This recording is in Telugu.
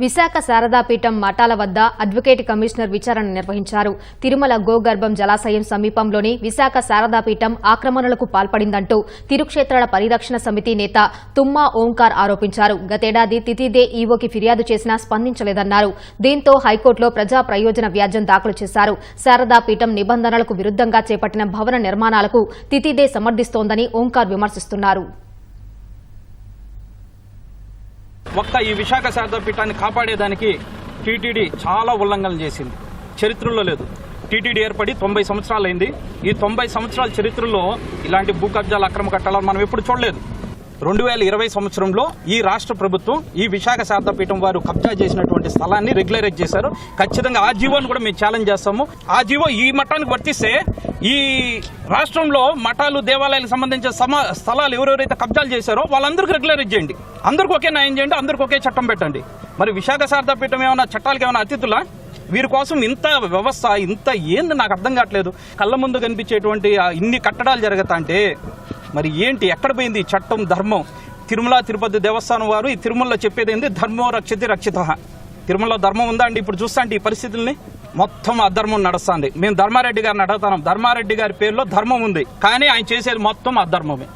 విశాఖ శారదాపీఠం మఠాల వద్ద అడ్వకేట్ కమిషనర్ విచారణ నిర్వహించారు. తిరుమల గోగర్భం జలాశయం సమీపంలోని విశాఖ శారదాపీఠం ఆక్రమణలకు పాల్పడిందంటూ తిరుక్షేత్రాల పరిరక్షణ సమితి నేత తుమ్మా ఓంకార్ ఆరోపించారు. గతేడాది తితిదే ఈవోకి ఫిర్యాదు చేసినా స్పందించలేదన్నారు. దీంతో హైకోర్టులో ప్రజా ప్రయోజన వ్యాజ్యం దాఖలు చేశారు. శారదాపీఠం నిబంధనలకు విరుద్దంగా చేపట్టిన భవన నిర్మాణాలకు తితిదే సమర్థిస్తోందని ఓంకార్ విమర్శిస్తున్నారు. ఒక్క ఈ విశాఖ శారదాపీఠాన్ని కాపాడేదానికి టీటీడీ చాలా ఉల్లంఘనలు చేసింది. చరిత్రలో లేదు. టీటీడీ ఏర్పడి తొంభై సంవత్సరాలు అయింది ఈ తొంభై సంవత్సరాల చరిత్రలో ఇలాంటి భూ కబ్జాలు అక్రమ కట్టాలని మనం ఎప్పుడు చూడలేదు. రెండు వేల ఇరవై సంవత్సరంలో ఈ రాష్ట్ర ప్రభుత్వం ఈ విశాఖ శారదాపీఠం వారు కబ్జా చేసినటువంటి స్థలాన్ని రెగ్యులరైజ్ చేశారు. ఖచ్చితంగా ఆ జీవోని కూడా మేము ఛాలెంజ్ చేస్తాము. ఆ జీవో ఈ మఠానికి వర్తిస్తే ఈ రాష్ట్రంలో మఠాలు దేవాలయాలకు సంబంధించిన సమా స్థలాలు ఎవరెవరైతే కబ్జాలు చేశారో వాళ్ళందరికీ రెగ్యులరైజ్ చేయండి. అందరికీ ఒకే న్యాయం చేయండి అందరికీ ఒకే చట్టం పెట్టండి. మరి విశాఖ శారదాపీఠం ఏమైనా చట్టాలకు ఏమైనా అతిథులా? వీరి కోసం ఇంత వ్యవస్థ ఇంత ఏంది నాకు అర్థం కావట్లేదు. కళ్ళ ముందు కనిపించేటువంటి ఇన్ని కట్టడాలు జరుగుతా అంటే మరి ఏంటి? ఎక్కడ పోయింది చట్టం ధర్మం? తిరుమల తిరుపతి దేవస్థానం వారు ఈ తిరుమలలో చెప్పేది ఏంది? ధర్మో రక్షతి రక్షిత. తిరుమలలో ధర్మం ఉందా అండి? ఇప్పుడు చూస్తా ఈ పరిస్థితుల్ని. మొత్తం అధర్మం నడుస్తుంది. మేము ధర్మారెడ్డి గారిని అడుగుతాం ధర్మారెడ్డి గారి పేరులో ధర్మం ఉంది. కానీ ఆయన చేసేది మొత్తం అధర్మమే.